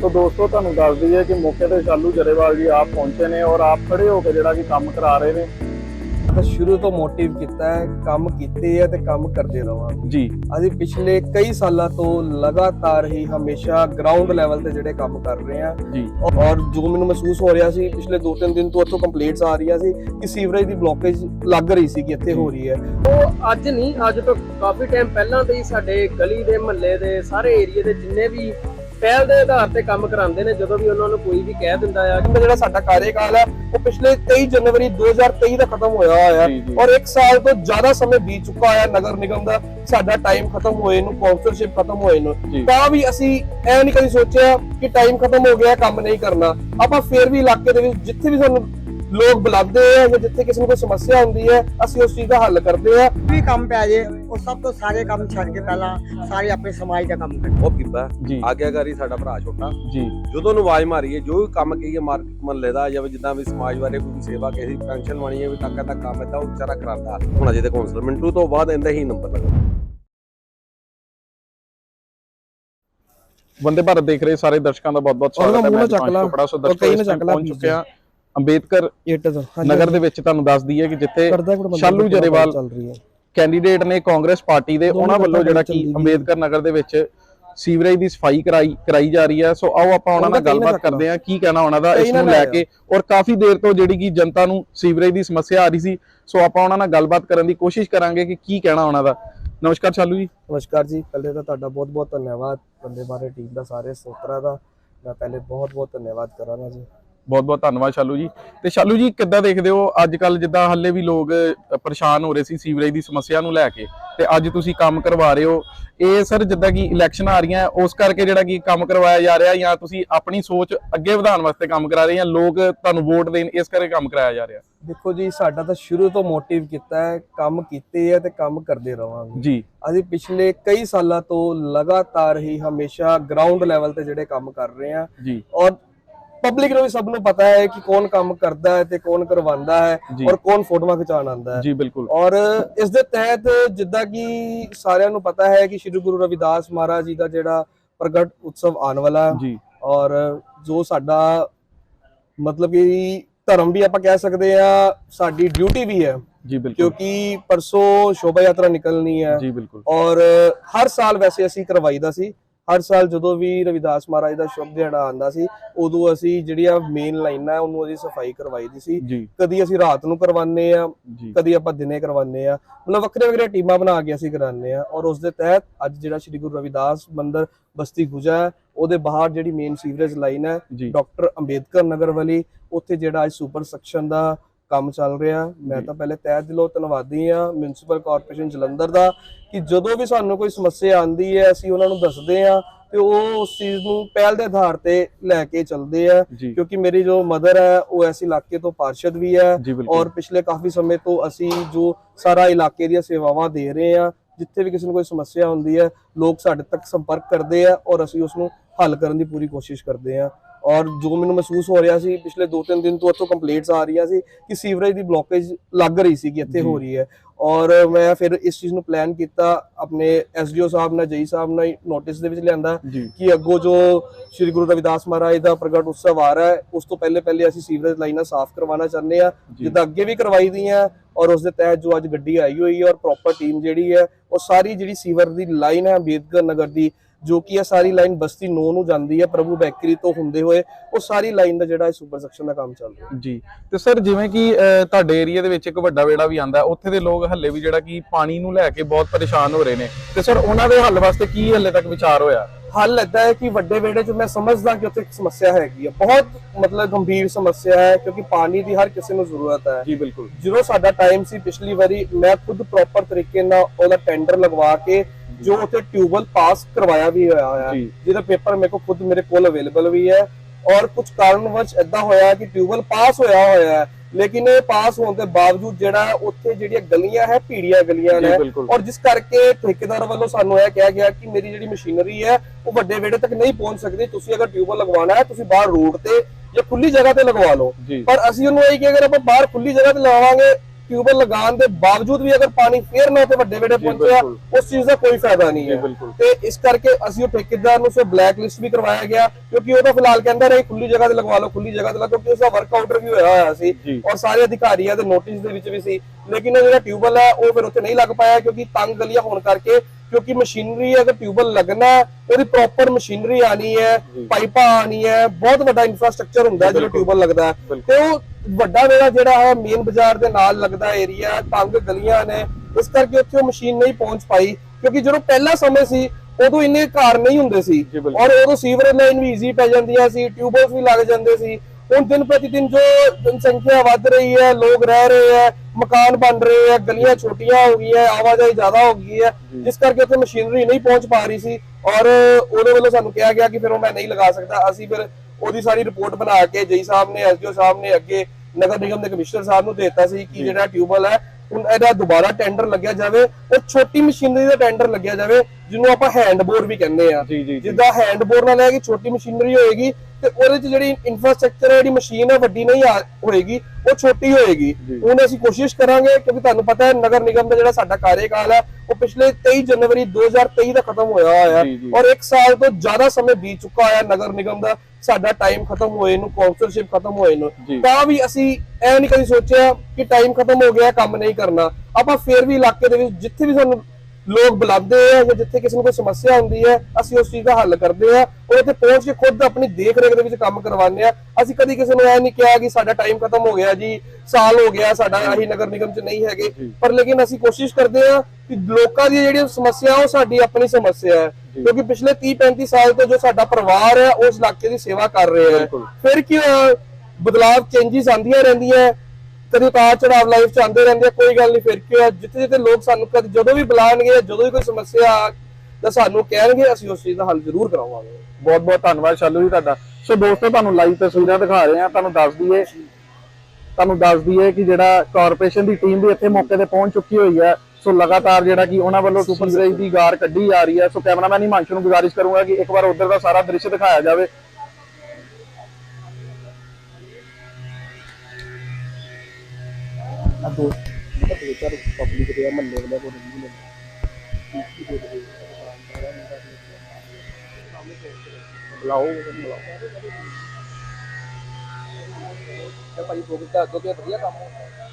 ਸੋ ਦੋਸਤੋ ਤੁਹਾਨੂੰ ਦੱਸ ਦਈਏ ਕਿ ਮੌਕੇ ਤੇ ਸ਼ਾਲੂ ਜਰੇਵਾਲ ਜੀ ਆਪ ਪਹੁੰਚੇ ਨੇ ਔਰ ਆਪ ਖੜੇ ਹੋ ਕੇ ਜਿਹੜਾ ਕਿ ਕੰਮ ਕਰਾ ਰਹੇ ਨੇ। ਤਾਂ ਸ਼ੁਰੂ ਤੋਂ ਮੋਟਿਵ ਕੀਤਾ ਹੈ ਕੰਮ ਕੀਤੇ ਹੈ ਤੇ ਕੰਮ ਕਰਦੇ ਰਵਾਂਗੇ ਜੀ। ਅਸੀਂ ਪਿਛਲੇ ਕਈ ਸਾਲਾਂ ਤੋਂ ਲਗਾਤਾਰ ਹੀ ਹਮੇਸ਼ਾ ਗਰਾਊਂਡ ਲੈਵਲ ਤੇ ਜਿਹੜੇ ਕੰਮ ਕਰ ਰਹੇ ਹਾਂ। ਜੀ। ਔਰ ਜੋ ਮੈਨੂੰ ਮਹਿਸੂਸ ਹੋ ਰਿਹਾ ਸੀ ਪਿਛਲੇ 2-3 ਦਿਨ ਤੋਂ ਇੱਥੋਂ ਕੰਪਲੇਂਟਸ ਆ ਰਹੀਆਂ ਸੀ ਕਿ ਸੀਵਰੇਜ ਦੀ ਬਲੋਕੇਜ ਲੱਗ ਰਹੀ ਸੀ ਕਿ ਇੱਥੇ ਹੋ ਰਹੀ ਹੈ। ਉਹ ਅੱਜ ਨਹੀਂ ਅੱਜ ਤੋਂ ਕਾਫੀ ਟਾਈਮ ਪਹਿਲਾਂ ਤੋਂ ਹੀ ਸਾਡੇ ਗਲੀ ਦੇ ਮਹੱਲੇ ਦੇ ਸਾਰੇ ਏਰੀਏ ਦੇ ਜਿੰਨੇ ਵੀ ਪਹਿਲ ਦੇ ਆਧਾਰ ਤੇ ਕੰਮ ਕਰਾਉਂਦੇ ਨੇ ਜਦੋਂ ਵੀ ਉਹਨਾਂ ਨੂੰ ਕੋਈ ਵੀ ਕਹਿ ਦਿੰਦਾ ਆ ਕਿ ਜਿਹੜਾ ਸਾਡਾ ਕਾਰਜਕਾਲ ਹੈ ਉਹ ਪਿਛਲੇ 23 ਜਨਵਰੀ 2023 ਦਾ ਖਤਮ ਹੋਇਆ ਹੋਇਆ। ਹੈ ਔਰ ਇੱਕ ਸਾਲ ਤੋਂ ਜ਼ਿਆਦਾ ਸਮੇਂ ਬੀਤ ਚੁੱਕਾ ਹੈ ਨਗਰ ਨਿਗਮ ਦਾ ਸਾਡਾ ਟਾਈਮ ਖਤਮ ਹੋਏ ਨੂੰ ਕਾਉਂਸਲਰਸ਼ਿਪ ਖਤਮ ਹੋਏ ਨੂੰ। ਤਾਂ ਵੀ ਅਸੀਂ ਐ ਨਹੀਂ ਕਦੀ ਸੋਚਿਆ ਕਿ ਟਾਈਮ ਖਤਮ ਹੋ ਗਿਆ ਕੰਮ ਨਹੀਂ ਕਰਨਾ ਆਪਾਂ ਫੇਰ ਵੀ ਇਲਾਕੇ ਦੇ ਵਿੱਚ ਜਿੱਥੇ ਵੀ ਸਾਨੂੰ ਲੋਕ ਬੁਲਾਉਂਦੇ ਆ ਜਾਂ ਜਿੱਥੇ ਕਿਸੇ ਨੂੰ ਕੋਈ ਸਮੱਸਿਆ ਹੁੰਦੀ ਹੈ ਅਸੀਂ ਉਸ ਚੀਜ਼ ਦਾ ਹੱਲ ਕਰਦੇ ਆ। ਵੀ ਕੰਮ ਪੈ ਜੇ ਉਹ ਸਭ ਤੋਂ ਸਾਰੇ ਕੰਮ ਛੱਡ ਕੇ ਪਹਿਲਾਂ ਸਾਰੇ ਆਪਣੇ ਸਮਾਜ ਦਾ ਕੰਮ ਕਰਦੇ। ਬਹੁਤ ਕੀਤਾ ਜੀ। ਆਗਿਆਕਾਰੀ ਸਾਡਾ ਭਰਾ ਛੋਟਾ। ਜੀ। ਜਦੋਂ ਨੂੰ ਆਵਾਜ਼ ਮਾਰੀਏ ਜੋ ਵੀ ਕੰਮ ਕਹੀਏ ਮਾਰਕੀਟ ਮਹੱਲੇ ਦਾ ਜਾਂ ਜਿੱਦਾਂ ਵੀ ਸਮਾਜ ਬਾਰੇ ਕੋਈ ਸੇਵਾ ਕਿਸੇ ਪੈਨਸ਼ਨ ਬਣੀ ਹੈ ਵੀ ਤੱਕ ਦਾ ਕੰਮ ਏਦਾਂ ਉਹ ਵਿਚਾਰਾ ਕਰਾਂਦਾ ਹੁਣ ਅਜੇ ਤੇ ਕੌਂਸਲਰ ਮਿੰਟੂ ਤੋਂ ਬਾਅਦ ਇਹਦਾ ਹੀ ਨੰਬਰ ਲੱਗਾ। ਵੰਦੇ ਭਾਰਤ ਦੇਖ ਰਹੇ ਸਾਰੇ ਦਰਸ਼ਕਾਂ ਦਾ ਬਹੁਤ-ਬਹੁਤ ਉਹਦਾ ਸਵਾਗਤ ਹੈ। ਮੈਂ ਚੱਕ ਲਾ। ਚੋਪੜਾ ਸੋ ਉਹ ਦਰਸ਼ਕੋ ਪਹੁੰਚ ਚੁੱਕੇ ਹਾਂ ਅੰਬੇਦਕਰ ਨਗਰ ਦੇ ਵਿੱਚ ਤੁਹਾਨੂੰ ਦੱਸ ਦਈਏ ਕਿ ਜਿੱਥੇ ਸ਼ਾਲੂ ਜਰੇਵਾਲ ਚੱਲ ਰਹੀ ਹੈ। ਕੈਂਡੀਡੇਟ ਨੇ ਕਾਂਗਰਸ ਪਾਰਟੀ ਦੇ ਉਹਨਾਂ ਵੱਲੋਂ ਜਿਹੜਾ ਕਿ। ਅੰਬੇਦਕਰ ਨਗਰ ਦੇ ਵਿੱਚ ਸੀਵਰੇਜ ਦੀ ਸਫ਼ਾਈ ਕਰਾਈ ਕਰਾਈ ਜਾ ਰਹੀ ਹੈ। ਸੋ ਆਓ ਆਪਾਂ ਉਹਨਾਂ ਨਾਲ ਗੱਲਬਾਤ। ਕਰਦੇ ਹਾਂ ਕੀ ਕਹਿਣਾ ਉਹਨਾਂ ਦਾ ਇਸ ਨਾ ਲੈ। ਕੇ। ਔਰ ਕਾਫੀ ਦੇਰ ਤੋਂ ਜਿਹੜੀ ਕਿ ਜਨਤਾ ਨੂੰ ਸੀਵਰੇਜ ਦੀ ਸਮੱਸਿਆ ਆ ਰਹੀ ਸੀ। ਸੋ ਆਪਾਂ ਉਹਨਾਂ ਨਾਲ ਗੱਲਬਾਤ ਕਰਨ ਦੀ ਕੋਸ਼ਿਸ਼ ਕਰਾਂਗੇ ਕਿ ਕੀ ਕਹਿਣਾ ਉਹਨਾਂ ਦਾ। ਨਮਸਕਾਰ ਸ਼ਾਲੂ ਜੀ। ਨਮਸਕਾਰ ਜੀ। ਪਹਿਲੇ ਤਾਂ ਤੁਹਾਡਾ ਬਹੁਤ ਬਹੁਤ ਧੰਨਵਾਦ। ਬੰਦੇ ਬਾਰੇ ਟੀਮ ਦਾ ਸਾਰੇ ਸੋਤਰਾ ਦਾ। ਮੈਂ ਪਹਿਲੇ ਬਹੁਤ ਬਹੁਤ ਧੰਨਵਾਦ ਕਰਾਂਗਾ ਜੀ। ਬਹੁਤ ਬਹੁਤ ਧੰਨਵਾਦ ਸ਼ਾਲੂ ਜੀ। ਤੇ ਸ਼ਾਲੂ ਜੀ ਕਿੱਦਾਂ ਦੇਖਦੇ ਹੋ ਅੱਜ ਕੱਲ ਜਿੱਦਾਂ ਹੱਲੇ ਵੀ ਲੋਕ ਪਰੇਸ਼ਾਨ ਹੋ ਰਹੇ ਸੀ ਸੀਵਰੇਜ ਦੀ ਸਮੱਸਿਆ ਨੂੰ ਲੈ ਕੇ? ਤੇ ਅੱਜ ਤੁਸੀਂ ਕੰਮ ਕਰਵਾ ਰਹੇ ਹੋ। ਇਹ ਸਰ ਜਿੱਦਾਂ ਕਿ ਇਲੈਕਸ਼ਨ ਆ ਰਹੀਆਂ ਉਸ ਕਰਕੇ ਜਿਹੜਾ ਕਿ ਕੰਮ ਕਰਵਾਇਆ ਜਾ ਰਿਹਾ ਜਾਂ ਤੁਸੀਂ ਆਪਣੀ ਸੋਚ ਅੱਗੇ ਵਧਾਉਣ ਵਾਸਤੇ ਕੰਮ ਕਰਾ ਰਹੇ ਜਾਂ ਲੋਕ ਤੁਹਾਨੂੰ ਵੋਟ ਦੇਣ ਇਸ ਕਰਕੇ ਕੰਮ ਕਰਾਇਆ ਜਾ ਰਿਹਾ? ਦੇਖੋ ਜੀ ਸਾਡਾ ਤਾਂ ਸ਼ੁਰੂ ਤੋਂ ਮੋਟਿਵ ਕੀਤਾ ਹੈ ਕੰਮ ਕੀਤੇ ਹੈ ਤੇ ਕੰਮ ਕਰਦੇ ਰਵਾਂਗੇ। ਜੀ। ਅਸੀਂ ਪਿਛਲੇ ਕਈ ਸਾਲਾਂ ਤੋਂ ਲਗਾਤਾਰ ਹੀ ਹਮੇਸ਼ਾ ਗਰਾਊਂਡ ਲੈਵਲ ਤੇ ਜਿਹੜੇ ਕੰਮ ਕਰ ਰਹੇ ਹਾਂ। ਔਰ ਪਬਲਿਕ ਨੂੰ ਵੀ ਸਭ ਨੂੰ ਪਤਾ ਹੈ ਕਿ ਕੌਣ ਕੰਮ ਕਰਦਾ ਹੈ ਤੇ ਕੌਣ ਕਰਵਾਉਂਦਾ ਹੈ। ਔਰ ਕੌਣ ਫੋਟੋਆਂ ਖਿਚਾਉਣ ਆਉਂਦਾ ਹੈ। ਜੀ ਬਿਲਕੁਲ। ਔਰ ਇਸ ਦੇ ਤਹਿਤ ਜਿੱਦਾਂ ਕਿ ਸਾਰਿਆਂ ਨੂੰ ਪਤਾ ਹੈ ਕਿ ਸ੍ਰੀ ਗੁਰੂ ਰਵਿਦਾਸ ਮਹਾਰਾਜ ਜੀ ਦਾ ਜਿਹੜਾ ਪ੍ਰਗਟ ਉਤਸਵ ਆਉਣ ਵਾਲਾ ਹੈ ਜੀ। ਔਰ ਜੋ ਸਾਡਾ ਮਤਲਬ ਕਿ ਧਰਮ ਵੀ ਆਪਾਂ ਕਹਿ ਸਕਦੇ ਆ ਸਾਡੀ ਡਿਊਟੀ ਵੀ ਹੈ। ਜੀ ਬਿਲਕੁਲ। ਕਿਉਂਕਿ ਪਰਸੋਂ ਸ਼ੋਭਾ ਯਾਤਰਾ ਨਿਕਲਣੀ ਹੈ ਜੀ ਬਿਲਕੁਲ। ਔਰ ਹਰ ਸਾਲ ਵੈਸੇ ਅਸੀਂ ਕਰਵਾਈਦਾ ਸੀ। ਹਰ ਸਾਲ ਜਦੋਂ ਵੀ ਰਵਿਦਾਸ ਮਹਾਰਾਜ ਦਾ ਸ਼ੁਭ ਦਿਹਾੜਾ ਆਉਂਦਾ ਸੀ ਉਦੋਂ ਅਸੀਂ ਜਿਹੜੀਆਂ ਮੇਨ ਲਾਈਨਾਂ ਉਹਨੂੰ ਉਹਦੀ ਸਫ਼ਾਈ ਕਰਵਾਈਦੀ ਸੀ। ਜੀ। ਕਦੀ ਅਸੀਂ ਰਾਤ ਨੂੰ ਕਰਵਾਉਂਦੇ ਆ ਕਦੀ ਆਪਾਂ ਦਿਨੇ ਕਰਵਾਉਂਦੇ ਆ। ਮਤਲਬ ਵੱਖਰੇ ਵੱਖਰੇ ਟੀਮਾਂ ਬਣਾ ਕੇ ਅਸੀਂ ਕਰਾਉਂਦੇ ਆ ਔਰ ਉਸ ਦੇ ਤਹਿਤ ਅੱਜ ਜਿਹੜਾ ਸ੍ਰੀ ਗੁਰੂ ਰਵਿਦਾਸ ਮੰਦਿਰ ਬਸਤੀ ਗੁਜਾ ਉਹਦੇ ਬਾਹਰ ਜਿਹੜੀ ਮੇਨ ਸੀਵਰੇਜ ਲਾਈਨ ਹੈ ਡਾਕਟਰ ਅੰਬੇਦਕਰ ਨਗਰ ਵਾਲੀ ਉੱਥੇ ਜਿਹੜਾ ਅੱਜ ਸੁਪਰ ਸੈਕਸ਼ਨ ਦਾ ਕੰਮ ਚੱਲ ਰਿਹਾ। ਮੈਂ। ਤਾਂ ਪਹਿਲੇ ਤਹਿ ਦਿਲੋਂ ਧੰਨਵਾਦੀ ਆ ਮਿਊਨਿਸਪਲ ਕਾਰਪੋਰੇਸ਼ਨ ਜਲੰਧਰ ਦਾ ਕਿ ਜਦੋਂ ਵੀ ਸਾਨੂੰ ਕੋਈ ਸਮੱਸਿਆ ਆਂਦੀ ਹੈ ਅਸੀਂ ਉਹਨਾਂ ਨੂੰ ਦੱਸਦੇ ਆ ਤੇ ਉਹ ਉਸ ਚੀਜ਼ ਨੂੰ ਪਹਿਲ ਦੇ ਆਧਾਰ ਤੇ ਲੈ ਕੇ ਚੱਲਦੇ ਆ। ਕਿਉਂਕਿ ਮੇਰੀ ਜੋ ਮਦਰ ਹੈ ਉਹ ਇਸ ਇਲਾਕੇ ਤੋਂ ਪਾਰਸ਼ਦ ਵੀ ਹੈ ਔਰ ਪਿਛਲੇ ਕਾਫੀ ਸਮੇਂ ਤੋਂ ਅਸੀਂ ਜੋ ਸਾਰਾ ਇਲਾਕੇ ਦੀਆਂ ਸੇਵਾਵਾਂ ਦੇ ਰਹੇ ਹਾਂ ਜਿੱਥੇ ਵੀ ਕਿਸੇ ਨੂੰ ਕੋਈ ਸਮੱਸਿਆ ਹੁੰਦੀ ਹੈ ਲੋਕ ਸਾਡੇ ਤੱਕ ਸੰਪਰਕ ਕਰਦੇ ਆ ਔਰ ਅਸੀਂ ਉਸ ਨੂੰ ਹੱਲ ਕਰਨ ਦੀ ਪੂਰੀ ਕੋਸ਼ਿਸ਼ ਕਰਦੇ ਆ ਔਰ ਜੋ ਮੈਨੂੰ ਮਹਿਸੂਸ ਹੋ ਰਿਹਾ ਸੀ ਪਿਛਲੇ 2-3 ਦਿਨ ਤੋਂ ਇੱਥੋਂ ਕੰਪਲੇਂਟਸ ਆ ਰਹੀਆਂ ਸੀ ਕਿ ਸੀਵਰੇਜ ਦੀ ਬਲੋਕੇਜ ਲੱਗ ਰਹੀ ਸੀ ਕਿ ਇੱਥੇ ਹੋ ਰਹੀ ਹੈ। ਔਰ ਮੈਂ ਫਿਰ ਇਸ ਚੀਜ਼ ਨੂੰ ਪਲਾਨ ਕੀਤਾ ਆਪਣੇ ਐਸਡੀਓ ਸਾਹਿਬ ਨਾਲ ਜਈ ਸਾਹਿਬ ਨਾਲ ਨੋਟਿਸ ਦੇ ਵਿੱਚ ਲਿਆਂਦਾ ਕਿ ਅੱਗੋਂ ਜੋ ਸ੍ਰੀ ਗੁਰੂ ਰਵਿਦਾਸ ਮਹਾਰਾਜ ਦਾ ਪ੍ਰਗਟ ਉਤਸਵ ਆ ਰਿਹਾ ਹੈ ਉਸ ਤੋਂ ਪਹਿਲੇ ਪਹਿਲੇ ਅਸੀਂ ਸੀਵਰੇਜ ਲਾਈਨਾਂ ਸਾਫ਼ ਕਰਵਾਉਣਾ ਚਾਹੁੰਦੇ ਆ। ਜਿੱਦਾਂ ਅੱਗੇ ਵੀ ਕਰਵਾਈ ਦੀਆਂ ਔਰ ਉਸ ਦੇ ਤਹਿਤ ਜੋ ਅੱਜ ਗੱਡੀ ਆਈ ਹੋਈ ਹੈ ਔਰ ਪ੍ਰੋਪਰ ਟੀਮ ਜਿਹੜੀ ਹੈ ਉਹ ਸਾਰੀ ਜਿਹੜੀ ਸੀਵਰ ਦੀ ਲਾਈਨ ਹੈ ਅੰਬੇਦਕਰ ਨਗਰ ਦੀ ਜੋ ਕਿ ਇਹ ਸਾਰੀ ਲਾਈਨ ਬਸਤੀ 9 ਨੂੰ ਜਾਂਦੀ ਹੈ ਪ੍ਰਭੂ ਬੈਕਰੀ ਤੋਂ ਹੁੰਦੇ ਹੋਏ ਉਹ ਸਾਰੀ ਲਾਈਨ ਦਾ ਜਿਹੜਾ ਸੁਪਰ ਸੈਕਸ਼ਨ ਦਾ ਕੰਮ ਚੱਲ ਰਿਹਾ। ਜੀ ਤੇ ਸਰ ਜਿਵੇਂ ਕਿ ਤੁਹਾਡੇ ਏਰੀਆ ਦੇ ਵਿੱਚ ਇੱਕ ਵੱਡਾ ਵੇੜਾ ਵੀ ਆਂਦਾ ਉੱਥੇ ਦੇ ਲੋਕ ਹੱਲੇ ਵੀ ਜਿਹੜਾ ਕਿ ਪਾਣੀ ਨੂੰ ਲੈ ਕੇ ਬਹੁਤ ਪਰੇਸ਼ਾਨ ਹੋ ਰਹੇ ਨੇ। ਤੇ ਸਰ ਉਹਨਾਂ ਦੇ ਹੱਲ ਵਾਸਤੇ ਕੀ ਹੱਲੇ ਤੱਕ ਵਿਚਾਰ ਹੋਇਆ? ਹੱਲ ਏਦਾਂ ਹੈ ਕਿ ਵੱਡੇ ਵੇੜੇ 'ਚ ਮੈਂ ਸਮਝਦਾ ਕਿ ਉੱਥੇ ਇੱਕ ਸਮੱਸਿਆ ਹੈਗੀ ਹੈ ਬਹੁਤ ਮਤਲਬ ਗੰਭੀਰ ਸਮੱਸਿਆ ਹੈ ਕਿਉਂਕਿ ਪਾਣੀ ਦੀ ਹਰ ਕਿਸੇ ਨੂੰ ਜ਼ਰੂਰਤ ਹੈ। ਜੀ ਬਿਲਕੁਲ। ਜਦੋਂ ਸਾਡਾ ਟਾਈਮ ਸੀ ਪਿਛਲੀ ਵਾਰੀ ਮੈਂ ਖੁਦ ਪ੍ਰੋਪਰ ਤਰੀਕੇ ਨਾਲ ਉਹਦਾ ਟੈਂਡਰ ਲਗਵਾ ਕੇ ਜੋ ਉੱਥੇ ਟਿਊਬਲ ਪਾਸ ਕਰਵਾਇਆ ਵੀ ਹੋਇਆ ਹੋਇਆ ਜਿਹਦਾ ਪੇਪਰ ਮੇਰੇ ਕੋਲ ਖੁਦ ਮੇਰੇ ਕੋਲ ਅਵੇਲੇਬਲ ਵੀ ਹੈ ਔਰ ਕੁਝ ਕਾਰਨਵਸ਼ ਇਦਾਂ ਹੋਇਆ ਕਿ ਟਿਊਬਲ ਪਾਸ ਹੋਇਆ ਹੋਇਆ ਹੈ ਲੇਕਿਨ ਇਹ ਪਾਸ ਹੋਣ ਦੇ ਬਾਵਜੂਦ ਜਿਹੜਾ ਉੱਥੇ ਜਿਹੜੀਆਂ ਗਲੀਆਂ ਹੈ ਭੀੜੀਆਂ ਗਲੀਆਂ ਨੇ ਔਰ ਜਿਸ ਕਰਕੇ ਠੇਕੇਦਾਰ ਵੱਲੋਂ ਸਾਨੂੰ ਇਹ ਕਿਹਾ ਗਿਆ ਕਿ ਮੇਰੀ ਜਿਹੜੀ ਮਸ਼ੀਨਰੀ ਹੈ ਉਹ ਵੱਡੇ ਵੇੜੇ ਤੱਕ ਨਹੀਂ ਪਹੁੰਚ ਸਕਦੀ ਤੁਸੀਂ ਅਗਰ ਟਿਊਬਲ ਲਗਵਾਉਣਾ ਹੈ ਤੁਸੀਂ ਬਾਹਰ ਰੋਡ ਤੇ ਜਾਂ ਖੁੱਲੀ ਜਗ੍ਹਾ ਤੇ ਲਗਵਾ ਲਓ। ਪਰ ਅਸੀਂ ਉਹਨੂੰ ਇਹ ਕਿ ਅਗਰ ਆਪਾਂ ਬਾਹਰ ਖੁੱਲੀ ਜਗ੍ਹਾ ਤੇ ਲਗਾਵਾਂਗੇ ਟਿਊਬਲ ਲਗਾਉਣ ਦੇ ਬਾਵਜੂਦ ਵੀ ਅਗਰ ਪਾਣੀ ਫੇਰ ਨਾ ਉੱਥੇ ਵੱਡੇ ਵੱਡੇ ਪਹੁੰਚਿਆ ਉਸ ਚੀਜ਼ ਦਾ ਕੋਈ ਫਾਇਦਾ ਨਹੀਂ ਹੈ। ਤੇ ਇਸ ਕਰਕੇ ਅਸੀਂ ਉਹ ਠੇਕੇਦਾਰ ਨੂੰ ਸੋ ਬਲੈਕ ਲਿਸਟ ਵੀ ਕਰਵਾਇਆ ਗਿਆ ਕਿਉਂਕਿ ਉਹ ਤਾਂ ਫਿਲਹਾਲ ਕਹਿੰਦਾ ਰਿਹਾ ਖੁੱਲੀ ਜਗ੍ਹਾ ਤੇ ਲਗਵਾ ਲਓ ਖੁੱਲੀ ਜਗ੍ਹਾ ਤੇ ਲਗਾਓ ਕਿਉਂਕਿ ਉਸਦਾ ਵਰਕ ਆਊਟਰ ਵੀ ਹੋਇਆ ਹੋਇਆ ਸੀ। ਔਰ ਸਾਰੇ ਅਧਿਕਾਰੀਆਂ ਦੇ ਨੋਟਿਸ ਦੇ ਵਿੱਚ ਵੀ ਸੀ। ਲੇਕਿਨ ਉਹ ਜਿਹੜਾ ਟਿਊਬਲ ਹੈ ਉਹ ਫਿਰ ਉੱਥੇ ਨਹੀਂ ਲੱਗ ਪਾਇਆ ਕਿਉਂਕਿ ਤੰਗ ਗਲੀਆਂ ਹੋਣ ਕਰਕੇ ਕਿਉਂਕਿ ਮਸ਼ੀਨਰੀ ਅਗਰ ਟਿਊਬਲ ਲੱਗਣਾ ਹੈ, ਉਹਦੀ ਪ੍ਰੋਪਰ ਮਸ਼ੀਨਰੀ ਆਣੀ ਹੈ ਪਾਈਪਾਂ ਆਣੀ ਹੈ ਬਹੁਤ ਵੱਡਾ ਇਨਫਰਾਸਟ੍ਰਕਚਰ ਹੁੰਦਾ ਹੈ ਜਦੋਂ ਟਿਊਬਲ ਲੱਗਦਾ ਹੈ। ਤੇ ਉਹ ਵੱਡਾ ਮੇਰਾ ਜਿਹੜਾ ਹੈ ਮੇਨ ਬਾਜ਼ਾਰ ਦੇ ਨਾਲ ਲੱਗਦਾ ਏਰੀਆ ਤੰਗ ਗਲੀਆਂ ਨੇ ਇਸ ਕਰਕੇ ਉੱਥੇ ਉਹ ਮਸ਼ੀਨ ਨਹੀਂ ਪਹੁੰਚ ਪਾਈ ਕਿਉਂਕਿ ਜਦੋਂ ਪਹਿਲਾ ਸਮੇਂ ਸੀ ਉਦੋਂ ਇੰਨੇ ਘਰ ਨਹੀਂ ਹੁੰਦੇ ਸੀ। ਔਰ ਉਦੋਂ ਸੀਵਰੇਜ ਲਾਈਨ ਵੀ ਈਜ਼ੀ ਪੈ ਜਾਂਦੀਆਂ ਸੀ ਟਿਊਬਲਸ ਵੀ ਲੱਗ ਜਾਂਦੇ ਸੀ। ਹੁਣ ਦਿਨ ਪ੍ਰਤੀ ਦਿਨ ਜੋ ਜਨਸੰਖਿਆ ਵੱਧ ਰਹੀ ਹੈ ਲੋਕ ਰਹਿ ਰਹੇ ਹੈ ਮਕਾਨ ਬਣ ਰਹੇ ਹੈ ਗਲੀਆਂ ਛੋਟੀਆਂ ਹੋ ਗਈਆਂ ਆਵਾਜਾਈ ਜ਼ਿਆਦਾ ਹੋ ਗਈ ਹੈ ਜਿਸ ਕਰਕੇ ਉੱਥੇ ਮਸ਼ੀਨਰੀ ਨਹੀਂ ਪਹੁੰਚ ਪਾ ਰਹੀ ਸੀ ਔਰ ਉਹਦੇ ਵੱਲੋਂ ਸਾਨੂੰ ਕਿਹਾ ਗਿਆ ਕਿ ਫਿਰ ਉਹ ਮੈਂ ਨਹੀਂ ਲਗਾ ਸਕਦਾ। ਅਸੀਂ ਫਿਰ ਉਹਦੀ ਸਾਰੀ ਰਿਪੋਰਟ ਬਣਾ ਕੇ ਜਈ ਸਾਹਿਬ ਨੇ ਐਸਡੀਓ ਸਾਹਿਬ ਨੇ ਅੱਗੇ ਨਗਰ ਨਿਗਮ ਦੇ ਕਮਿਸ਼ਨਰ ਸਾਹਿਬ ਨੂੰ ਦਿੱਤਾ ਸੀ ਕਿ ਜਿਹੜਾ ਟਿਊਬਲ ਹੈ ਹੁਣ ਇਹਦਾ ਦੁਬਾਰਾ ਟੈਂਡਰ ਲੱਗਿਆ ਜਾਵੇ ਔਰ ਛੋਟੀ ਮਸ਼ੀਨਰੀ ਦਾ ਟੈਂਡਰ ਲੱਗਿਆ ਜਾਵੇ ਜਿਹਨੂੰ ਆਪਾਂ ਹੈਂਡ ਬੋਰ ਵੀ ਕਹਿੰਦੇ ਆ। ਜਿੱਦਾਂ ਹੈਂਡ ਬੋਰ ਨਾਲ ਹੈ ਕਿ ਛੋਟੀ ਮਸ਼ੀਨਰੀ ਹੋਏਗੀ ਤੇ ਉਹਦੇ ਚ ਜਿਹੜੀ ਇਨਫਰਾਸਟ੍ਰਕਚਰ ਹੈ ਜਿਹੜੀ ਮਸ਼ੀਨ ਹੈ ਵੱਡੀ ਨਹੀਂ ਹੋਏਗੀ ਉਹ ਛੋਟੀ ਹੋਏਗੀ। ਹੁਣ ਅਸੀਂ ਕੋਸ਼ਿਸ਼ ਕਰਾਂਗੇ ਕਿਉਂਕਿ ਤੁਹਾਨੂੰ ਪਤਾ ਹੈ ਨਗਰ ਨਿਗਮ ਦਾ ਜਿਹੜਾ ਸਾਡਾ ਕਾਰਜਕਾਲ ਹੈ ਉਹ ਪਿਛਲੇ 23 ਜਨਵਰੀ 2023 ਦਾ ਖਤਮ ਹੋਇਆ ਹੋਇਆ ਔਰ 1 ਸਾਲ ਤੋਂ ਜ਼ਿਆਦਾ ਸਮੇਂ ਬੀਤ ਚੁੱਕਾ ਹੋਇਆ ਨਗਰ ਨਿਗਮ ਦਾ। ਸਾਡਾ ਟਾਈਮ ਖਤਮ ਹੋਏ ਨੂੰ ਕੌਂਸਲਸ਼ਿਪ ਖਤਮ ਹੋਏ ਨੂੰ। ਤਾਂ ਵੀ ਅਸੀਂ ਐ ਨਹੀਂ ਕਦੀ ਸੋਚਿਆ ਕਿ ਟਾਈਮ ਖਤਮ ਹੋ ਗਿਆ ਕੰਮ ਨਹੀਂ ਕਰਨਾ। ਆਪਾਂ ਫੇਰ ਵੀ ਇਲਾਕੇ ਦੇ ਵਿੱਚ ਜਿੱਥੇ ਵੀ ਸਾਨੂੰ ਲੋਕ ਬੁਲਾਉਂਦੇ ਆ ਜਾਂ ਜਿੱਥੇ ਕਿਸੇ ਨੂੰ ਕੋਈ ਸਮੱਸਿਆ ਹੁੰਦੀ ਹੈ ਅਸੀਂ ਉਸ ਚੀਜ਼ ਦਾ ਹੱਲ ਕਰਦੇ ਆ। ਉਹ ਇੱਥੇ ਪਹੁੰਚ ਕੇ ਖੁਦ ਆਪਣੀ ਦੇਖ ਰੇਖ ਦੇ ਵਿੱਚ ਕੰਮ ਕਰਵਾਉਂਦੇ ਆ। ਅਸੀਂ ਕਦੀ ਕਿਸੇ ਨੂੰ ਐ ਨਹੀਂ ਕਿਹਾ ਕਿ ਸਾਡਾ ਟਾਈਮ ਖਤਮ ਹੋ ਗਿਆ ਜੀ ਸਾਲ ਹੋ ਗਿਆ ਸਾਡਾ ਅਸੀਂ ਨਗਰ ਨਿਗਮ 'ਚ ਨਹੀਂ ਹੈਗੇ। ਪਰ ਲੇਕਿਨ ਅਸੀਂ ਕੋਸ਼ਿਸ਼ ਕਰਦੇ ਆ ਕਿ ਲੋਕਾਂ ਦੀ ਜਿਹੜੀਆਂ ਸਮੱਸਿਆ ਉਹ ਸਾਡੀ ਆਪਣੀ ਸਮੱਸਿਆ ਹੈ। ਕਿਉਂਕਿ ਪਿਛਲੇ 30 35 ਸਾਲ ਤੋਂ ਜੋ ਸਾਡਾ ਪਰਿਵਾਰ ਹੈ ਉਸ ਇਲਾਕੇ ਦੀ ਸੇਵਾ ਕਰ ਰਿਹਾ ਹੈ। ਫਿਰ ਕੀ ਬਦਲਾਵ ਚੇਂਜਸ ਆਂਦੀਆਂ ਰਹਿੰਦੀਆਂ ਕਦੇ ਉਤਾਰ ਚੜਾਵ ਲਾਈਫ ਚ ਆਉਂਦੇ ਰਹਿੰਦੇ ਕੋਈ ਗੱਲ ਨਹੀਂ ਫਿਰ ਕੀ ਜਿੱਥੇ ਜਿੱਥੇ ਲੋਕ ਸਾਨੂੰ ਕਦੇ ਜਦੋਂ ਵੀ ਬੁਲਾਣਗੇ ਜਦੋਂ ਵੀ ਕੋਈ ਸਮੱਸਿਆ ਤਾਂ ਸਾਨੂੰ ਕਹਿਣਗੇ ਅਸੀਂ ਉਸ ਚੀਜ਼ ਦਾ ਹੱਲ ਜ਼ਰੂਰ ਕਰਾਵਾਂਗੇ। ਬਹੁਤ ਬਹੁਤ ਧੰਨਵਾਦ ਸ਼ਾਲੂ ਜੀ ਤੁਹਾਡਾ। ਸੋ ਦੋਸਤੋ ਤੁਹਾਨੂੰ ਲਾਈਵ ਤਸਵੀਰਾਂ ਦਿਖਾ ਰਹੇ ਹਾਂ ਤੁਹਾਨੂੰ ਦੱਸ ਦਈਏ ਤੁਹਾਨੂੰ ਦੱਸ ਦਈਏ ਕਿ ਜਿਹੜਾ ਕਾਰਪੋਰੇਸ਼ਨ ਦੀ ਟੀਮ ਵੀ ਇੱਥੇ ਮੌਕੇ ਤੇ ਪਹੁੰਚ ਚੁੱਕੀ ਹੋਈ ਹੈ। ਸੋ ਲਗਾਤਾਰ ਜਿਹੜਾ ਕਿ ਉਹਨਾਂ ਵੱਲੋਂ ਸੀਵਰੇਜ ਦੀ ਗਾਰ ਕੱਢੀ ਜਾ ਰਹੀ ਹੈ। ਸੋ ਕੈਮਰਾਮੈਨ ਹਿਮਾਂਸ਼ੂ ਨੂੰ ਗੁਜ਼ਾਰਿਸ਼ ਕਰੂੰਗਾ ਕਿ ਇੱਕ ਵਾਰ ਉਧਰ ਦਾ ਸਾਰਾ ਦ੍ਰਿਸ਼ ਦਿਖਾਇਆ ਜਾਵੇ। ਪਬਲਿਕ ਦੇ ਮਹੱਲੇ ਵਾਲੇ ਕੋਲ ਨਹੀਂ ਬੁਲਾਓ ਬੁਲਾਓ ਇਹ ਭਾਈ ਪ੍ਰੋਗਰਾਮ ਦਾ ਅੱਗੇ ਤੇ ਵਧੀਆ ਕੰਮ ਹੋ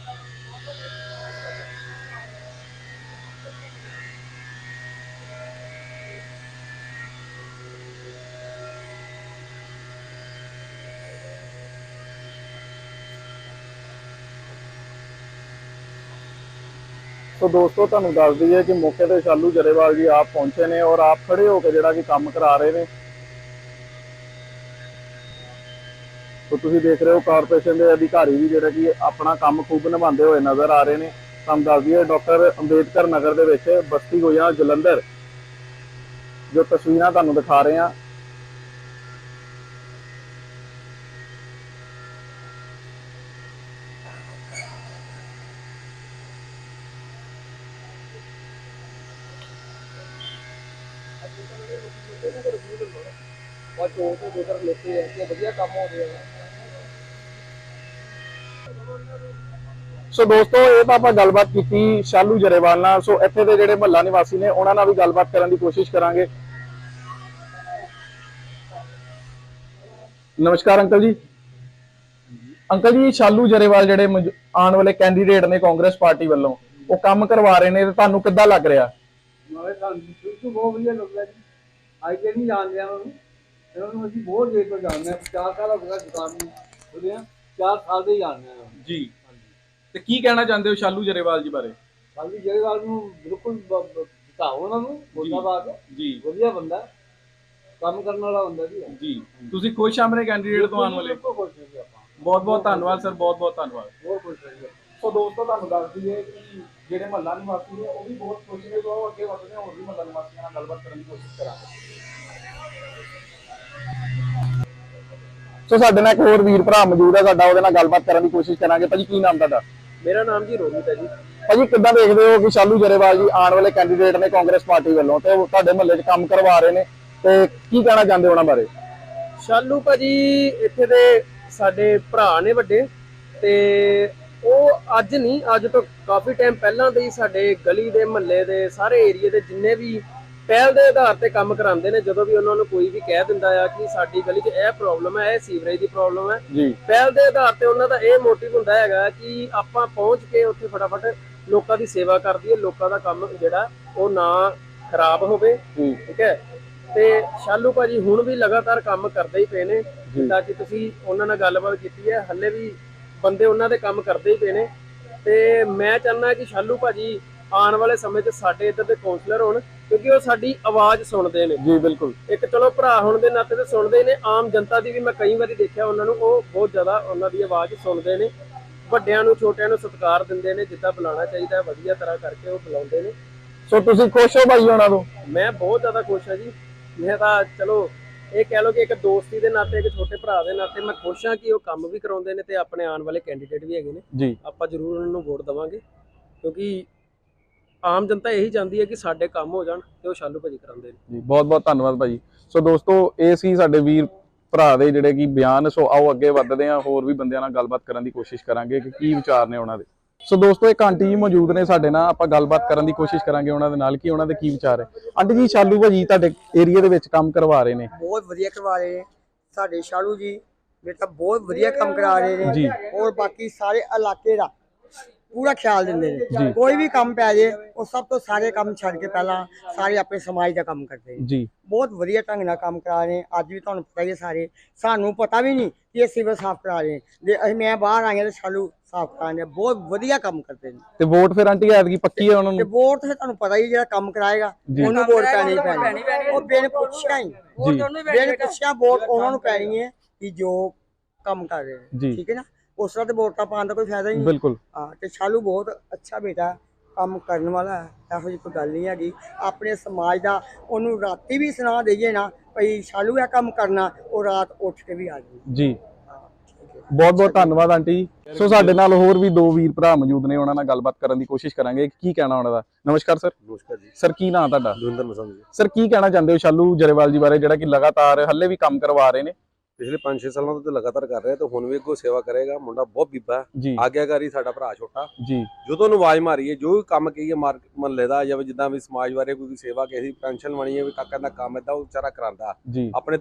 ਸੋ ਦੋਸਤੋ, ਤੁਹਾਨੂੰ ਦੱਸ ਦਈਏ ਕਿ ਮੌਕੇ ਤੇ ਸ਼ਾਲੂ ਜਰੇਵਾਲ ਜੀ ਆਪ ਪਹੁੰਚੇ ਨੇ ਔਰ ਆਪ ਖੜੇ ਹੋ ਕੇ ਜਿਹੜਾ ਕਿ ਕੰਮ ਕਰਾ ਰਹੇ ਨੇ। ਸੋ ਤੁਸੀਂ ਦੇਖ ਰਹੇ ਹੋ, ਕਾਰਪੋਰੇਸ਼ਨ ਦੇ ਅਧਿਕਾਰੀ ਵੀ ਜਿਹੜੇ ਕਿ ਆਪਣਾ ਕੰਮ ਖੂਬ ਨਿਭਾਉਂਦੇ ਹੋਏ ਨਜ਼ਰ ਆ ਰਹੇ ਨੇ। ਤੁਹਾਨੂੰ ਦੱਸ ਦਈਏ, ਡਾਕਟਰ ਅੰਬੇਦਕਰ ਨਗਰ ਦੇ ਵਿੱਚ ਬਸਤੀ ਹੋਇਆ ਜਲੰਧਰ ਜੋ ਤਸਵੀਰਾਂ ਤੁਹਾਨੂੰ ਦਿਖਾ ਰਹੇ ਹਾਂ। ਸੋ ਦੋਸਤੋ, ਇਹ ਤਾਂ ਆਪਾਂ ਗੱਲਬਾਤ ਕੀਤੀ ਸ਼ਾਲੂ ਜਰੇਵਾਲ ਨਾਲ। ਸੋ ਇੱਥੇ ਦੇ ਜਿਹੜੇ ਮਹੱਲਾ ਨਿਵਾਸੀ ਨੇ, ਉਹਨਾਂ ਨਾਲ ਵੀ ਗੱਲਬਾਤ ਕਰਨ ਦੀ ਕੋਸ਼ਿਸ਼ ਕਰਾਂਗੇ। ਨਮਸਕਾਰ, ਅੰਕਲ ਜੀ। ਅੰਕਲ ਜੀ, ਸ਼ਾਲੂ ਜਰੇਵਾਲ ਜਿਹੜੇ ਆਉਣ ਵਾਲੇ ਕੈਂਡੀਡੇਟ ਨੇ ਕਾਂਗਰਸ ਪਾਰਟੀ ਵੱਲੋਂ, ਉਹ ਕੰਮ ਕਰਵਾ ਰਹੇ ਨੇ ਤੇ ਤੁਹਾਨੂੰ ਕਿੱਦਾਂ ਲੱਗ ਰਿਹਾ? ਨਾਲੇ ਸਾਨੂੰ ਸ਼ੁਰੂ ਬਹੁਤ ਵਧੀਆ ਲੱਗਦਾ ਜੀ। ਅੱਜ ਤੇ ਨਹੀਂ ਜਾਣਦੇ ਆ ਉਹਨੂੰ। ਨੂੰ ਅਸੀਂ ਬਹੁਤ ਦੇਰ ਤੋਂ ਜਾਣਦੇ ਆ 4 ਸਾਲ ਹੋ ਗਿਆ ਦੁਕਾਨ ਨੂੰ ਉਹਦੇ 4 ਸਾਲ ਦੇ ਜਾਣਦੇ ਆ। ਜੀ। ਤੇ ਕੀ ਕਹਿਣਾ ਚਾਹੁੰਦੇ ਹੋ ਸ਼ਾਲੂ ਜਰੇਵਾਲ ਜੀ ਬਾਰੇ? ਸਾਡੀ ਜੇਲ੍ਹ ਨੂੰ ਬਿਲਕੁਲ ਬਤਾਓ ਉਹਨਾਂ ਨੂੰ ਮੁਰਦਾਬਾਦ ਜੀ। ਵਧੀਆ ਬੰਦਾ ਕੰਮ ਕਰਨ ਵਾਲਾ ਬੰਦਾ ਜੀ ਜੀ। ਤੁਸੀਂ ਖੁਸ਼ ਆ ਮੇਰੇ ਕੈਂਡੀਡੇਟ ਤੋਂ ਆਉਣ ਵਾਲੇ? ਬਿਲਕੁਲ ਖੁਸ਼ ਹਾਂ ਜੀ ਆਪਾਂ। ਬਹੁਤ ਬਹੁਤ ਧੰਨਵਾਦ ਸਰ ਬਹੁਤ ਬਹੁਤ ਧੰਨਵਾਦ। ਬਹੁਤ ਖੁਸ਼ ਹਾਂ ਜੀ। ਸੋ ਦੋਸਤੋ ਤੁਹਾਨੂੰ ਦੱਸ ਦਈਏ ਕਿ ਜਿਹੜੇ ਮਹੱਲਾ ਨਿਵਾਸੀ ਨੇ ਉਹ ਵੀ ਬਹੁਤ ਖੁਸ਼ ਨੇ ਤੋਂ ਅੱਗੇ ਵਧਦੇ ਹੋਰ ਵੀ ਮਹੱਲਾ ਨਿਵਾਸੀਆਂ ਨਾਲ ਗੱਲਬਾਤ ਕਰਨ ਦੀ ਕੋਸ਼ਿਸ਼ ਕਰਾਂਗੇ। ਸੋ ਸਾਡੇ ਨਾਲ ਇੱਕ ਹੋਰ ਵੀਰ ਭਰਾ ਮੌਜੂਦ ਹੈ ਸਾਡਾ ਉਹਦੇ ਨਾਲ ਗੱਲਬਾਤ ਕਰਨ ਦੀ ਕੋਸ਼ਿਸ਼ ਕਰਾਂਗੇ। ਭਾਜੀ ਕੀ ਨਾਮ ਤੁਹਾਡਾ? ਮੇਰਾ ਨਾਮ ਜੀ ਰੋਹਿਤ ਹੈ ਜੀ। ਭਾਜੀ ਕਿੱਦਾਂ ਦੇਖਦੇ ਹੋ ਕਿ ਸ਼ਾਲੂ ਜਰੇਵਾਲ ਜੀ ਆਉਣ ਵਾਲੇ ਕੈਂਡੀਡੇਟ ਨੇ ਕਾਂਗਰਸ ਪਾਰਟੀ ਵੱਲੋਂ ਤੇ ਉਹ ਤੁਹਾਡੇ ਮਹੱਲੇ 'ਚ ਕੰਮ ਕਰਵਾ ਰਹੇ ਨੇ ਤੇ ਕੀ ਕਹਿਣਾ ਚਾਹੁੰਦੇ ਹੋ ਉਹਨਾਂ ਬਾਰੇ? ਸ਼ਾਲੂ ਭਾਜੀ ਇੱਥੇ ਦੇ ਸਾਡੇ ਭਰਾ ਨੇ ਵੱਡੇ ਤੇ ਉਹ ਅੱਜ ਨਹੀਂ ਅੱਜ ਤੋਂ ਕਾਫੀ ਟਾਈਮ ਪਹਿਲਾਂ ਦੇ ਹੀ ਸਾਡੇ ਗਲੀ ਦੇ ਮਹੱਲੇ ਦੇ ਸਾਰੇ ਏਰੀਏ ਦੇ ਜਿੰਨੇ ਵੀ ਪਹਿਲ ਦੇ ਆਧਾਰ ਤੇ ਕੰਮ ਕਰਾਉਂਦੇ ਨੇ ਜਦੋਂ ਵੀ ਉਹਨਾਂ ਨੂੰ ਕੋਈ ਵੀ ਕਹਿ ਦਿੰਦਾ ਆ ਕਿ ਸਾਡੀ ਗਲੀ 'ਚ ਇਹ ਪ੍ਰੋਬਲਮ ਹੈ ਇਹ ਸੀਵਰੇਜ ਦੀ ਪ੍ਰੋਬਲਮ ਹੈ। ਜੀ। ਪਹਿਲ ਦੇ ਆਧਾਰ ਤੇ ਉਹਨਾਂ ਦਾ ਇਹ ਮੋਟਿਵ ਹੁੰਦਾ ਹੈਗਾ ਕਿ ਆਪਾਂ ਪਹੁੰਚ ਕੇ ਉੱਥੇ ਫਟਾਫਟ ਲੋਕਾਂ ਦੀ ਸੇਵਾ ਕਰ ਦਈਏ ਲੋਕਾਂ ਦਾ ਕੰਮ ਜਿਹੜਾ ਉਹ ਨਾ ਖਰਾਬ ਹੋਵੇ ਠੀਕ ਹੈ? ਤੇ ਸ਼ਾਲੂ ਭਾਜੀ ਹੁਣ ਵੀ ਲਗਾਤਾਰ ਕੰਮ ਕਰਦੇ ਹੀ ਪਏ ਨੇ ਜਿੱਦਾਂ ਕਿ ਤੁਸੀਂ ਉਹਨਾਂ ਨਾਲ ਗੱਲਬਾਤ ਕੀਤੀ ਹੈ ਹੱਲੇ ਵੀ ਬੰਦੇ ਉਹਨਾਂ ਦੇ ਕੰਮ ਕਰਦੇ ਹੀ ਪਏ ਨੇ। ਤੇ ਮੈਂ ਚਾਹੁੰਦਾ ਕਿ ਸ਼ਾਲੂ ਭਾਜੀ ਆਉਣ ਵਾਲੇ ਸਮੇਂ 'ਚ ਸਾਡੇ ਇੱਧਰ ਦੇ ਕਾਉਂਸਲਰ ਹੋਣ ਕਿਉਂਕਿ ਉਹ ਸਾਡੀ ਆਵਾਜ਼ ਸੁਣਦੇ ਨੇ। ਜੀ ਬਿਲਕੁਲ। ਇੱਕ ਚਲੋ ਭਰਾ ਹੋਣ ਦੇ ਨਾਤੇ ਤੇ ਸੁਣਦੇ ਨੇ ਆਮ ਜਨਤਾ ਦੀ ਵੀ ਮੈਂ ਕਈ ਵਾਰੀ ਦੇਖਿਆ ਉਹਨਾਂ ਨੂੰ ਉਹ ਬਹੁਤ ਜ਼ਿਆਦਾ ਉਹਨਾਂ ਦੀ ਆਵਾਜ਼ ਸੁਣਦੇ ਨੇ। ਵੱਡਿਆਂ ਨੂੰ ਛੋਟਿਆਂ ਨੂੰ ਸਤਿਕਾਰ ਦਿੰਦੇ ਨੇ ਜਿੱਦਾਂ ਬੁਲਾਉਣਾ ਚਾਹੀਦਾ ਹੈ ਵਧੀਆ ਤਰ੍ਹਾਂ ਕਰਕੇ ਉਹ ਬੁਲਾਉਂਦੇ ਨੇ। ਸੋ ਤੁਸੀਂ ਖੁਸ਼ ਹੋ ਭਾਈ ਉਹਨਾਂ ਤੋਂ? ਮੈਂ ਬਹੁਤ ਜ਼ਿਆਦਾ ਖੁਸ਼ ਹਾਂ ਜੀ। ਮੈਂ ਤਾਂ ਚਲੋ ਇਹ ਕਹਿ ਲਓ ਕਿ ਇੱਕ ਦੋਸਤੀ ਦੇ ਨਾਤੇ ਇੱਕ ਛੋਟੇ ਭਰਾ ਦੇ ਨਾਤੇ ਮੈਂ ਖੁਸ਼ ਹਾਂ ਕਿ ਉਹ ਕੰਮ ਵੀ ਕਰਾਉਂਦੇ ਨੇ ਤੇ ਆਪਣੇ ਆਉਣ ਵਾਲੇ ਕੈਂਡੀਡੇਟ ਵੀ ਹੈਗੇ ਨੇ। ਜੀ। ਆਪਾਂ ਜ਼ਰੂਰ ਉਹਨਾਂ ਨੂੰ ਵੋਟ ਦੇਵਾਂਗੇ। ਕਿਉਂਕਿ ਆਮ ਜਨਤਾ ਇਹੀ ਚਾਹੁੰਦੀ ਹੈ ਕਿ ਸਾਡੇ ਕੰਮ ਹੋ ਜਾਣ ਤੇ ਉਹ ਸ਼ਾਲੂ ਭਾਜੀ ਕਰਾਉਂਦੇ ਨੇ। ਜੀ ਬਹੁਤ ਬਹੁਤ ਧੰਨਵਾਦ ਭਾਜੀ। ਸੋ ਦੋਸਤੋ ਇਹ ਸੀ ਸਾਡੇ ਵੀਰ ਭਰਾ ਦੇ ਜਿਹੜੇ ਕੀ ਬਿਆਨ ਸੋ ਆਓ ਅੱਗੇ ਵੱਧਦੇ ਹਾਂ ਹੋਰ ਵੀ ਬੰਦਿਆਂ ਨਾਲ ਗੱਲਬਾਤ ਕਰਨ ਦੀ ਕੋਸ਼ਿਸ਼ ਕਰਾਂਗੇ ਕਿ ਕੀ ਵਿਚਾਰ ਨੇ ਉਹਨਾਂ ਦੇ। ਸੋ ਦੋਸਤੋ ਇੱਕ ਆਂਟੀ ਜੀ ਮੌਜੂਦ ਨੇ ਸਾਡੇ ਨਾਲ ਆਪਾਂ ਗੱਲਬਾਤ ਕਰਨ ਦੀ ਕੋਸ਼ਿਸ਼ ਕਰਾਂਗੇ ਉਹਨਾਂ ਦੇ ਨਾਲ ਕਿ ਉਹਨਾਂ ਦੇ ਕੀ ਵਿਚਾਰ ਹੈ? ਆਂਟੀ ਜੀ ਸ਼ਾਲੂ ਭਾਜੀ ਤੁਹਾਡੇ ਏਰੀਆ ਦੇ ਵਿੱਚ ਕੰਮ ਕਰਵਾ ਰਹੇ ਨੇ। ਬਹੁਤ ਵਧੀਆ ਕਰਵਾ ਰਹੇ ਨੇ। ਸਾਡੇ ਸ਼ਾਲੂ ਜੀ ਬੇਟਾ ਬਹੁਤ ਵਧੀਆ ਕੰਮ ਕਰਾ ਰਹੇ ਨੇ। ਜੀ। ਔਰ ਬਾਕੀ ਸਾਰੇ ਇਲਾਕੇ ਦਾ ਪੂਰਾ ਖਿਆਲ ਦਿੰਦੇ। ਨੇ। ਕੋਈ ਵੀ ਕੰਮ ਪੈ ਜੇ ਉਹ ਸਭ ਤੋਂ ਸਾਰੇ ਕੰਮ ਛੱਡ ਕੇ ਪਹਿਲਾਂ ਸਾਰੇ ਆਪਣੇ ਸਮਾਜ ਦਾ ਕੰਮ ਕਰਦੇ ਨੇ। ਜੀ। ਬਹੁਤ ਵਧੀਆ ਢੰਗ ਨਾਲ ਕੰਮ ਕਰਾ ਰਹੇ ਅੱਜ ਵੀ ਤੁਹਾਨੂੰ ਪਤਾ ਹੀ ਹੈ ਸਾਰੇ। ਸਾਨੂੰ ਪਤਾ ਵੀ ਨਹੀਂ ਕਿ ਇਹ ਸਿਵਲ ਸਾਫ਼ ਕਰਾ ਰਹੇ ਨੇ। ਜੇ ਅਸੀਂ ਮੈਂ ਬਾਹਰ ਆਇਆ ਤਾਂ ਸ਼ਾਲੂ ਸਾਫ਼ ਕਰਾ ਰਹੇ ਨੇ। ਬਹੁਤ ਵਧੀਆ ਕੰਮ ਕਰਦੇ ਨੇ। ਤੇ ਵੋਟ ਫਿਰ ਆਂਟੀ ਐਤਕੀ ਪੱਕੀ ਹੈ ਉਹਨਾਂ ਤੇ ਨੂੰ ਵੋਟ ਤੇ ਤੁਹਾਨੂੰ ਪਤਾ ਹੀ ਜਿਹੜਾ ਕੰਮ ਕਰਾਏਗਾ। ਉਹਨੂੰ ਵੋਟ ਪੈਣੀ ਪੈਣੀ। ਉਹ ਬਿਨ ਪੁੱਛਿਆ ਹੀ। ਬਿਨ ਪੁੱਛਿਆ ਵੋਟ ਉਹਨਾਂ ਨੂੰ ਪੈਣੀ ਹੈ ਕਿ ਜੋ ਕੰਮ ਕਰ ਰਹੇ ਨੇ। ਠੀਕ ਹੈ ਨਾ? ਉਸ ਤਰ੍ਹਾਂ ਤੇ ਵੋਟਾਂ ਪਾਉਣ ਦਾ ਕੋਈ ਫਾਇਦਾ ਹੀ ਨਹੀਂ। ਬਿਲਕੁਲ। ਹਾਂ ਤੇ ਸ਼ਾਲੂ ਬਹੁਤ ਅੱਛਾ ਬੇਟਾ ਕੰਮ ਕਰਨ ਵਾਲਾ ਹੈ ਇਹੋ ਜਿਹੀ ਕੋਈ ਗੱਲ ਨਹੀਂ ਹੈਗੀ। ਆਪਣੇ ਸਮਾਜ ਦਾ ਉਹਨੂੰ ਰਾਤੀ ਵੀ ਸੁਣਾ ਦੇਈਏ ਨਾ ਭਈ ਸ਼ਾਲੂ ਇਹ ਕੰਮ ਕਰਨਾ ਉਹ ਰਾਤ ਉੱਠ ਕੇ ਵੀ ਆ ਜਾਊ। ਜੀ। ਬਹੁਤ ਬਹੁਤ ਧੰਨਵਾਦ ਆਂਟੀ ਜੀ। ਸੋ ਸਾਡੇ ਨਾਲ ਹੋਰ ਵੀ ਦੋ ਵੀਰ ਭਰਾ ਮੌਜੂਦ ਨੇ ਉਹਨਾਂ ਨਾਲ ਗੱਲਬਾਤ ਕਰਨ ਦੀ ਕੋਸ਼ਿਸ਼ ਕਰਾਂਗੇ। ਕਿ ਕੀ ਕਹਿਣਾ ਉਹਨਾਂ ਦਾ? ਨਮਸਕਾਰ ਸਰ। ਨਮਸਕਾਰ ਜੀ। ਸਰ ਕੀ ਨਾਂ ਤੁਹਾਡਾ? ਦਵਿੰਦਰ ਮਸੰਦ ਜੀ। ਸਰ ਕੀ ਕਹਿਣਾ ਚਾਹੁੰਦੇ ਹੋ ਸ਼ਾਲੂ ਜਰੇਵਾਲ ਜੀ ਬਾਰੇ ਜਿਹੜਾ ਕਿ ਲਗਾਤਾਰ ਹੱਲੇ ਵੀ ਕੰਮ ਕਰਵਾ ਰਹੇ ਨੇ? ਪਿਛਲੇ 5-6 ਸਾਲਾਂ ਤੋਂ ਤੇ ਲਗਾਤਾਰ ਕਰ ਰਿਹਾ ਤੇ ਹੁਣ ਵੀ ਅੱਗੋਂ ਸੇਵਾ ਕਰੇਗਾ ਮੁੰਡਾ ਬਹੁਤ ਬੀਬਾ ਆਗਿਆਕਾਰੀ ਸਾਡਾ ਭਰਾ ਛੋਟਾ। ਜੀ। ਜਦੋਂ ਨੂੰ ਆਵਾਜ਼ ਮਾਰੀਏ ਜੋ ਵੀ ਕੰਮ ਕਹੀਏ ਮਾਰ ਮਹੱਲੇ ਦਾ ਜਾਂ ਜਿੱਦਾਂ ਵੀ ਸਮਾਜ ਬਾਰੇ ਕੋਈ ਵੀ ਸੇਵਾ ਕਿਸੇ ਦੀ ਪੈਨਸ਼ਨ ਬਣੀ ਹੈ ਵੀ ਕਾਕਾ ਦਾ ਕੰਮ ਏਦਾਂ ਉਹ ਵਿਚਾਰਾ ਕਰਾਂਦਾ ਆਪਣੇ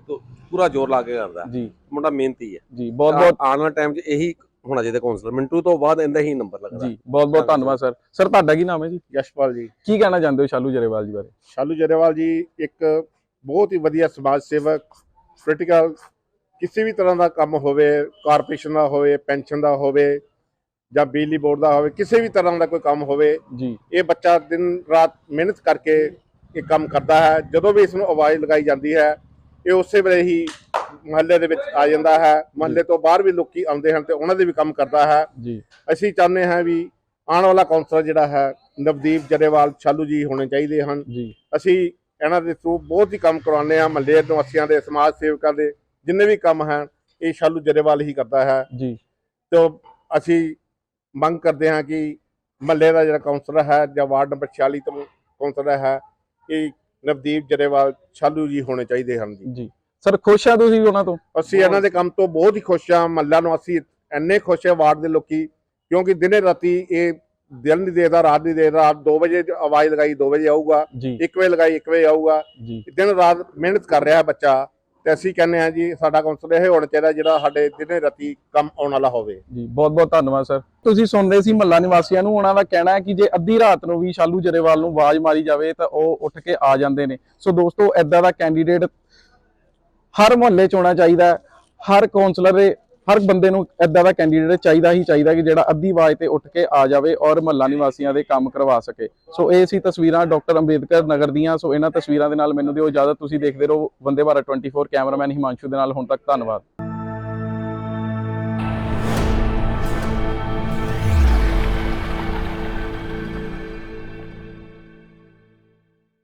ਪੂਰਾ ਜ਼ੋਰ ਲਾ ਕੇ ਕਰਦਾ। ਜੀ। ਮੁੰਡਾ ਮਿਹਨਤੀ ਹੈ। ਜੀ ਬਹੁਤ ਬਹੁਤ ਆਉਣ ਵਾਲੇ ਟਾਈਮ 'ਚ ਇਹੀ ਹੋਣਾ ਚਾਹੀਦਾ ਕਾਉਂਸਲਰ ਮਿੰਟੂ ਤੋਂ ਬਾਅਦ ਇਹਦਾ ਹੀ ਨੰਬਰ ਲੱਗਦਾ। ਜੀ ਬਹੁਤ ਬਹੁਤ ਧੰਨਵਾਦ ਸਰ ਸਰ ਤੁਹਾਡਾ ਕੀ ਨਾਮ ਹੈ ਜੀ? ਯਸ਼ਪਾਲ ਜੀ। ਕੀ ਕਹਿਣਾ ਚਾਹੁੰਦੇ ਹੋ ਸ਼ਾਲੂ ਜਰੇਵਾਲ ਜੀ ਬਾਰੇ? ਸ਼ਾਲੂ ਜਰੇਵਾਲ ਜੀ ਇੱਕ ਬਹੁਤ ਹੀ ਵਧੀਆ ਸਮਾਜ ਸੇਵਕ ਪੋਲੀਟੀਕਲ ਕਿਸੇ ਵੀ ਤਰ੍ਹਾਂ ਦਾ ਕੰਮ ਹੋਵੇ ਕਾਰਪੋਰੇਸ਼ਨ ਦਾ ਹੋਵੇ ਪੈਨਸ਼ਨ ਦਾ ਹੋਵੇ ਜਾਂ ਬਿਜਲੀ ਬੋਰਡ ਦਾ ਹੋਵੇ ਕਿਸੇ ਵੀ ਤਰ੍ਹਾਂ ਦਾ ਕੋਈ ਕੰਮ ਹੋਵੇ ਜੀ। ਇਹ ਬੱਚਾ ਦਿਨ ਰਾਤ ਮਿਹਨਤ ਕਰਕੇ ਇਹ ਕੰਮ ਕਰਦਾ ਹੈ। ਜਦੋਂ ਵੀ ਇਸ ਨੂੰ ਆਵਾਜ਼ ਲਗਾਈ ਜਾਂਦੀ ਹੈ ਇਹ ਉਸੇ ਵੇਲੇ ਹੀ ਮਹੱਲੇ ਦੇ ਵਿੱਚ ਆ ਜਾਂਦਾ ਹੈ। ਮਹੱਲੇ ਤੋਂ ਬਾਹਰ ਵੀ ਲੋਕੀ ਆਉਂਦੇ ਹਨ ਤੇ ਉਹਨਾਂ ਦੇ ਵੀ ਕੰਮ ਕਰਦਾ ਹੈ। ਜੀ। ਅਸੀਂ ਚਾਹੁੰਦੇ ਹਾਂ ਵੀ ਆਉਣ ਵਾਲਾ ਕਾਉਂਸਲਰ ਜਿਹੜਾ ਹੈ ਨਵਦੀਪ ਜਰੇਵਾਲ ਸ਼ਾਲੂ ਜੀ ਹੋਣੇ ਚਾਹੀਦੇ ਹਨ। ਜੀ। ਅਸੀਂ ਇਹਨਾਂ ਦੇ ਥਰੂ ਬਹੁਤ ਹੀ ਕੰਮ ਕਰਵਾਉਂਦੇ ਆ ਮਹੱਲੇ ਨਿਵਾਸੀਆਂ ਦੇ ਸਮਾਜ ਸੇਵਕਾਂ ਦੇ ਜਿੰਨੇ ਵੀ ਕੰਮ ਹਨ ਇਹ ਸ਼ਾਲੂ ਜਰੇਵਾਲ ਹੀ ਕਰਦਾ ਹੈ। ਜੀ। ਤੇ ਅਸੀਂ ਮੰਗ ਕਰਦੇ ਹਾਂ ਕਿ ਮਹੱਲੇ ਦਾ ਜਿਹੜਾ ਕਾਉਂਸਲਰ ਹੈ ਜਾਂ ਵਾਰਡ ਨੰਬਰ 46 ਤੋਂ ਕਾਉਂਸਲਰ ਹੈ ਇਹ ਨਵਦੀਪ ਜਰੇਵਾਲ ਸ਼ਾਲੂ ਜੀ ਹੋਣੇ ਚਾਹੀਦੇ ਹਨ ਜੀ। ਜੀ। ਸਰ ਖੁਸ਼ ਆ ਤੁਸੀਂ ਉਹਨਾਂ ਤੋਂ? ਅਸੀਂ ਇਹਨਾਂ ਦੇ ਕੰਮ ਤੋਂ ਬਹੁਤ ਹੀ ਖੁਸ਼ ਹਾਂ ਮਹੱਲਾ ਨੂੰ ਅਸੀਂ ਇੰਨੇ ਖੁਸ਼ ਹਾਂ ਵਾਰਡ ਦੇ ਲੋਕੀ ਕਿਉਂਕਿ ਦਿਨੇ ਰਾਤੀ ਇਹ ਦਿਨ ਨਹੀਂ ਦੇਖਦਾ ਰਾਤ ਨਹੀਂ ਦੇਖਦਾ ਰਾਤ 2 ਵਜੇ ਆਵਾਜ਼ ਲਗਾਈ 2 ਵਜੇ ਆਊਗਾ ਜੀ। 1 ਵਜੇ ਲਗਾਈ 1 ਵਜੇ ਆਊਗਾ। ਦਿਨ ਰਾਤ ਮਿਹਨਤ ਕਰ ਰਿਹਾ ਬੱਚਾ ਤੇ ਅਸੀਂ ਕਹਿੰਦੇ ਹਾਂ ਜੀ, ਸਾਡਾ ਕਾਉਂਸਲਰ ਇਹ ਹੋਣਾ ਚਾਹੀਦਾ ਜਿਹੜਾ ਸਾਡੇ ਦਿਨੇ ਰਾਤੀ ਕੰਮ ਆਉਣ ਵਾਲਾ ਹੋਵੇ। ਜੀ ਬਹੁਤ ਬਹੁਤ ਧੰਨਵਾਦ, ਸਰ। ਤੁਸੀਂ ਸੁਣ ਰਹੇ ਸੀ ਮੱਲਾ ਨਿਵਾਸੀਆਂ ਨੂੰ, ਉਹਨਾਂ ਦਾ ਕਹਿਣਾ ਹੈ ਕਿ ਜੇ ਅੱਧੀ ਰਾਤ ਨੂੰ ਵੀ ਸ਼ਾਲੂ ਜਰੇਵਾਲ ਨੂੰ ਆਵਾਜ਼ ਮਾਰੀ ਜਾਵੇ ਤਾਂ ਉਹ ਉੱਠ ਕੇ ਆ ਜਾਂਦੇ ਨੇ। ਸੋ ਦੋਸਤੋ ਐਦਾਂ ਦਾ ਕੈਂਡੀਡੇਟ ਹਰ ਮੁਹੱਲੇ ਚ ਹੋਣਾ ਚਾਹੀਦਾ ਹਰ ਕਾਉਂਸਲਰ ਦੇ ਹਰ ਬੰਦੇ ਨੂੰ ਐਦਾਂ ਦਾ ਕੈਂਡੀਡੇਟ ਚਾਹੀਦਾ ਹੀ ਚਾਹੀਦਾ ਕਿ ਜਿਹੜਾ ਅੱਧੀ ਆਵਾਜ਼ ਤੇ ਉੱਠ ਕੇ ਆ ਜਾਵੇ ਔਰ ਮਹੱਲਾ ਨਿਵਾਸੀਆਂ ਦੇ ਕੰਮ ਕਰਵਾ ਸਕੇ। ਸੋ ਇਹ ਸੀ ਤਸਵੀਰਾਂ ਡਾਕਟਰ ਅੰਬੇਦਕਰ ਨਗਰ ਦੀਆਂ। ਸੋ ਇਹਨਾਂ ਤਸਵੀਰਾਂ ਦੇ ਨਾਲ ਮੈਨੂੰ ਦਿਓ ਇਜਾਜ਼ਤ। ਤੁਸੀਂ ਦੇਖਦੇ ਰਹੋ ਵੰਦੇ ਭਾਰਤ 24 ਕੈਮਰਾਮੈਨ ਹਿਮਾਂਸ਼ੂ ਦੇ ਨਾਲ। ਹੁਣ ਤੱਕ ਧੰਨਵਾਦ।